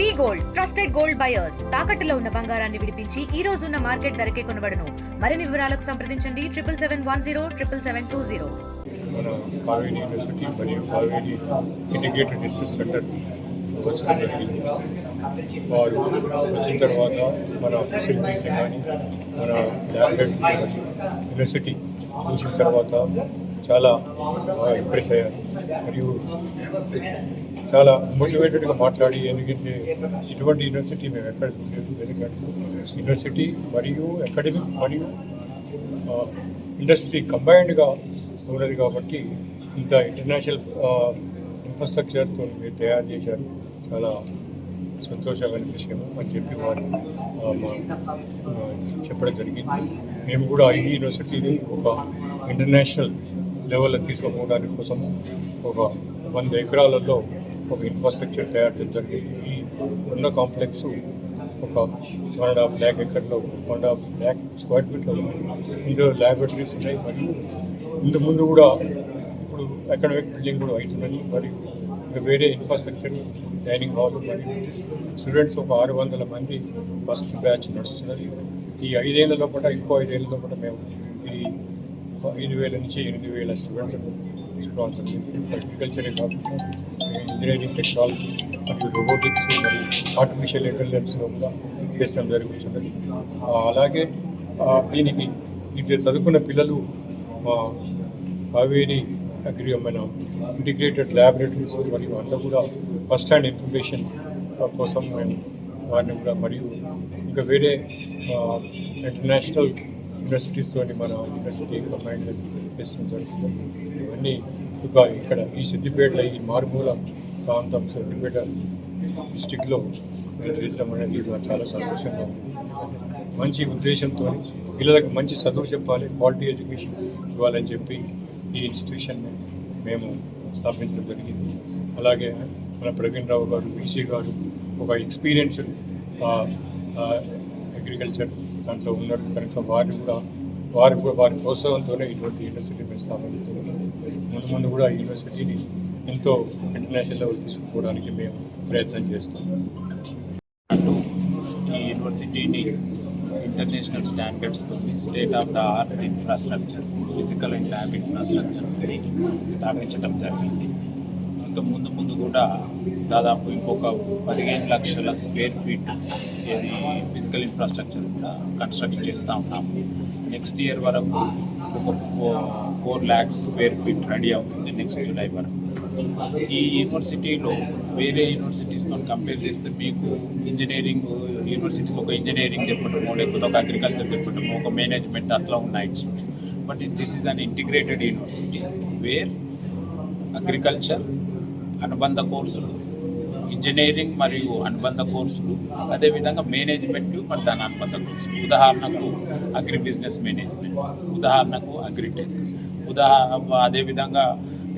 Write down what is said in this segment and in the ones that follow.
We gold trusted gold buyers తాకట్టులో ఉన్న బంగారాన్ని విడిపించి ఈ రోజు ఉన్న మార్కెట్ ధరకే కొనబడను. మరిన్ని వివరాలకు సంప్రదించండి. Triple seven one zero triple seven two zero. మన కావేరీ యూనివర్సిటీ మరియు కావేరీ ఇంటిగ్రేటెడ్ రీసెర్చ్ సెంటర్ వారు వచ్చిన తర్వాత మన ఫెసిలిటీస్ కానీ మన ల్యాబొరేటరీ యూనివర్సిటీ చూసిన తర్వాత చాలా ఇంప్రెస్ అయ్యారు. మరియు చాలా మోటివేటెడ్గా మాట్లాడి ఎందుకంటే ఇటువంటి యూనివర్సిటీ మేము ఎక్కడ చూడలేదు ఎందుకంటే యూనివర్సిటీ మరియు అకాడమిక్ మరియు ఇండస్ట్రీ కంబైన్డ్గా ఉన్నది కాబట్టి ఇంత ఇంటర్నేషనల్ ఇన్ఫ్రాస్ట్రక్చర్తో మీరు తయారు చేశారు. చాలా సంతోషంగా విషయం అని చెప్పి వారు చెప్పడం జరిగింది. మేము కూడా ఈ యూనివర్సిటీని ఒక ఇంటర్నేషనల్ లెవెల్లో తీసుకుపోవడానికి కోసం ఒక వంద ఎకరాలలో ఒక ఇన్ఫ్రాస్ట్రక్చర్ తయారు చేయడం ఈ ఉన్న కాంప్లెక్స్ ఒక one and half lakh ఎకర్లో one and half lakh square ఫీట్లో ఉంది ఇందులో ల్యాబొరేటరీస్ ఉన్నాయి. మరియు ఇందు ముందు కూడా ఇప్పుడు అకాడమిక్ బిల్డింగ్ కూడా అవుతుందని మరియు ఇంకా వేరే ఇన్ఫ్రాస్ట్రక్చర్ డైనింగ్ హాల్ మరియు స్టూడెంట్స్ ఒక ఆరు వందల మంది ఫస్ట్ బ్యాచ్ నడుస్తున్నది. ఈ ఐదేళ్ళ లోపల ఇంకో ఐదేళ్ళ లోపల మేము ఈ ఒక ఐదు వేల నుంచి ఎనిమిది వేల స్టూడెంట్స్ తీసుకోవడం జరిగింది అగ్రికల్చరే కాకుండా ఇంజనీరింగ్ టెక్నాలజీ మరియు రోబోటిక్స్ మరియు ఆర్టిఫిషియల్ ఇంటెలిజెన్స్లో కూడా చేస్తడం జరుగుతుంది అలాగే దీనికి ఇది చదువుకున్న పిల్లలు కావేరి కావేరీ అగ్రి మన ఇంటిగ్రేటెడ్ ల్యాబొరేటరీస్ మరియు అందులో కూడా ఫస్ట్ హ్యాండ్ ఇన్ఫర్మేషన్ కోసం మేము వారిని కూడా మరియు ఇంకా వేరే ఇంటర్నేషనల్ యూనివర్సిటీస్తో మన యూనివర్సిటీ కంబైన్ చేసిన జరుగుతుంది. ఇవన్నీ ఇంకా ఇక్కడ ఈ సిద్దిపేటలో ఈ మారుమూల ప్రాంతం సిద్దిపేట డిస్టిక్లో చేసాం అనేది నాకు చాలా సంతోషంగా ఉంది. మంచి ఉద్దేశంతో పిల్లలకు మంచి చదువు చెప్పాలి క్వాలిటీ ఎడ్యుకేషన్ ఇవ్వాలని చెప్పి ఈ ఇన్స్టిట్యూషన్ మేము స్థాపించడం జరిగింది. అలాగే మన ప్రవీణ్ రావు గారు బీసీ గారు ఒక ఎక్స్పీరియన్స్డ్ అగ్రికల్చర్ దాంట్లో ఉన్నారు. కనీసం వారిని కూడా వారి కూడా వారి ప్రోత్సాహంతోనే ఇటువంటి యూనివర్సిటీ మేము ముందు ముందు కూడా ఈ యూనివర్సిటీని ఎంతో ఇంటర్నేషనల్ లెవెల్ తీసుకుపోవడానికి మేము ప్రయత్నం చేస్తాం. అంటూ ఈ యూనివర్సిటీని international స్టాండర్డ్స్తో state of the art infrastructure physical and lab infrastructure స్థాపించడం జరిగింది. ఇంకా ముందు ముందు కూడా దాదాపు ఇంకొక పదిహేను లక్షల స్క్వేర్ ఫీట్ ఇది ఫిజికల్ ఇన్ఫ్రాస్ట్రక్చర్ కూడా కన్స్ట్రక్ట్ చేస్తూ ఉన్నాము నెక్స్ట్ ఇయర్ వరకు ఒక four lakhs square feet ready అవుతుంది నెక్స్ట్ జూలై వరకు. ఈ యూనివర్సిటీలో వేరే యూనివర్సిటీస్తో కంపేర్ చేస్తే మీకు ఇంజనీరింగ్ యూనివర్సిటీస్ ఒక ఇంజనీరింగ్ చెప్పటము లేకపోతే ఒక అగ్రికల్చర్ చెప్పటము ఒక మేనేజ్మెంట్ అట్లా ఉన్నాయి. But this is an integrated university where agriculture అనుబంధ కోర్సులు ఇంజనీరింగ్ మరియు అనుబంధ కోర్సులు అదేవిధంగా మేనేజ్మెంట్ మరి దాని అనుబంధ కోర్సులు. ఉదాహరణకు అగ్రి బిజినెస్ మేనేజ్మెంట్ ఉదాహరణకు అగ్రిటెక్ ఉదాహరణ అదేవిధంగా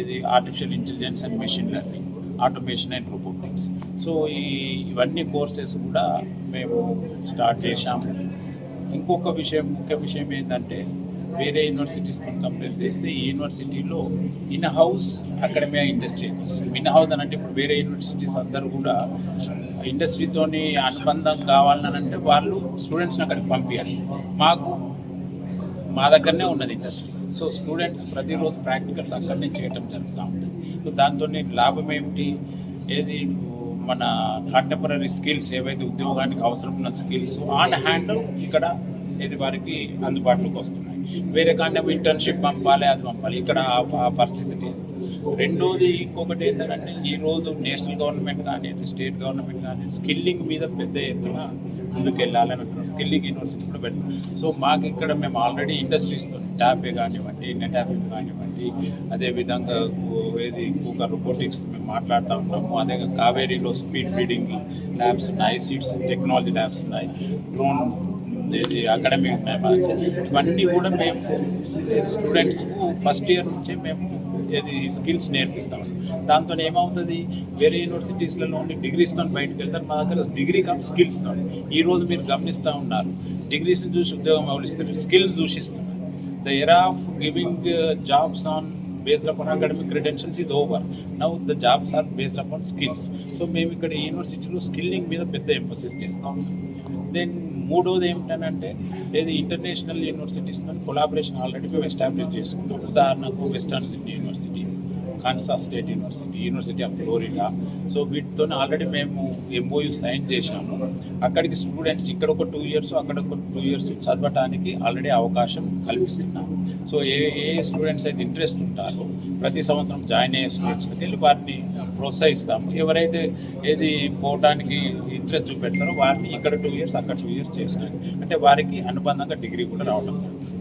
ఇది artificial intelligence and machine learning automation and robotics so ఈ ఇవన్నీ కోర్సెస్ కూడా మేము స్టార్ట్ చేశాము. ఇంకొక విషయం ముఖ్య విషయం ఏంటంటే వేరే యూనివర్సిటీస్తో కంపేర్ చేస్తే ఈ యూనివర్సిటీలో in house academia industry ecosystem in house అని అంటే ఇప్పుడు వేరే యూనివర్సిటీస్ అందరూ కూడా ఇండస్ట్రీతోని అనుబంధం కావాలని అంటే వాళ్ళు స్టూడెంట్స్ని అక్కడికి పంపించాలి మాకు మా దగ్గరనే ఉన్నది ఇండస్ట్రీ సో స్టూడెంట్స్ ప్రతిరోజు ప్రాక్టికల్స్ అక్కడనే చేయటం జరుగుతూ ఉంటుంది. సో దాంతో లాభం ఏమిటి? ఏది? మన కాంటెంపరీ స్కిల్స్ ఏవైతే ఉద్యోగానికి అవసరం ఉన్న స్కిల్స్ ఆన్ హ్యాండ్ ఇక్కడ ఇది వారికి అందుబాటులోకి వస్తున్నాయి. వేరే కానీ ఇంటర్న్షిప్ పంపాలి అది పంపాలి. ఇక్కడ ఆ- పరిస్థితి లేదు. రెండోది ఇంకొకటి ఏంటంటే ఈరోజు నేషనల్ గవర్నమెంట్ కానీ స్టేట్ గవర్నమెంట్ కానీ స్కిల్లింగ్ మీద పెద్ద ఎత్తున ముందుకెళ్ళాలని అంటున్నాం స్కిల్లింగ్ యూనివర్సిటీ కూడా పెట్టారు. సో మాకు ఇక్కడ మేము ఆల్రెడీ ఇండస్ట్రీస్తో ట్యాపే కానివ్వండి నెటాపే కానివ్వండి అదేవిధంగా ఏది కూకర్ రోబోటిక్స్ మేము మాట్లాడుతూ ఉంటాము అదే కావేరీలో స్పీడ్ ఫీడింగ్ ల్యాబ్స్ ఉన్నాయి సీట్స్ టెక్నాలజీ ల్యాబ్స్ ఉన్నాయి డ్రోన్ ఇది అకాడమిక్ మేము ఇవన్నీ కూడా మేము స్టూడెంట్స్కు ఫస్ట్ ఇయర్ నుంచే మేము ఇది స్కిల్స్ నేర్పిస్తాం. దాంతో ఏమవుతుంది? వేరే యూనివర్సిటీస్లలో ఉండి డిగ్రీస్తో బయటకు వెళ్తారు మా దగ్గర డిగ్రీ కమ్ స్కిల్స్తో తో ఈరోజు మీరు గమనిస్తూ ఉన్నారు. డిగ్రీస్ని చూసి ఉద్యోగం అవలిస్తారు skills చూసిస్తున్నారు. The era of giving jobs on based upon academic credentials is over now the jobs are based upon skills so మేము ఇక్కడ యూనివర్సిటీలో స్కిల్లింగ్ మీద పెద్ద ఎంఫోసిస్ చేస్తాం. దెన్ మూడోది ఏమిటనంటే ఏది ఇంటర్నేషనల్ యూనివర్సిటీస్తో కొలాబరేషన్ ఆల్రెడీ మేము ఎస్టాబ్లిష్ చేసుకుంటాం ఉదాహరణకు western city university Kansas state university university of Florida so వీటితో ఆల్రెడీ మేము ఎంఓయు సైన్ చేశాము. అక్కడికి స్టూడెంట్స్ ఇక్కడ ఒక టూ ఇయర్స్ అక్కడ ఒక టూ ఇయర్స్ చదవటానికి ఆల్రెడీ అవకాశం కల్పిస్తున్నాము. సో ఏ ఏ స్టూడెంట్స్ అయితే ఇంట్రెస్ట్ ఉంటారో ప్రతి సంవత్సరం జాయిన్ అయ్యే స్టూడెంట్స్కి వెళ్ళి వారిని ప్రోత్సహిస్తాము. ఎవరైతే ఏది పోవడానికి ఇంట్రెస్ట్ చూపెడతారో వారిని ఇక్కడ టూ ఇయర్స్ అక్కడ టూ ఇయర్స్ చేసినారు అంటే వారికి అనుబంధంగా డిగ్రీ కూడా రావడం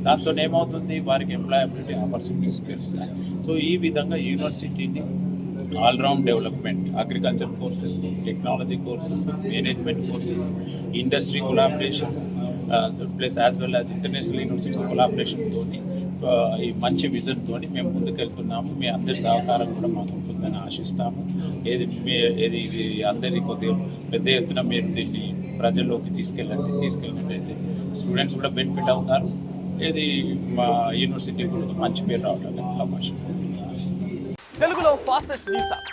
దాంతో ఏమవుతుంది? వారికి ఎంప్లాయబిలిటీ ఆపర్చునిటీస్ పెరుగుతాయి. సో ఈ విధంగా యూనివర్సిటీని all round development agriculture courses technology courses management courses industry collaboration plus as well as international universities కొలాబరేషన్తో ఈ మంచి విజన్తో మేము ముందుకెళ్తున్నాము. మీ అందరి సహకారం కూడా మాకు ఉంటుందని ఆశిస్తాము. ఏది ఏది ఇది అందరి కొద్దిగా పెద్ద ఎత్తున మీరు దీన్ని ప్రజల్లోకి తీసుకెళ్ళండి తీసుకెళ్ళినట్లయితే స్టూడెంట్స్ కూడా బెనిఫిట్ అవుతారు. ఏది మా యూనివర్సిటీ కూడా మంచి పేరు రావడానికి అవకాశం తెలుగులో ఫాస్టెస్ట్ న్యూస్ యాప్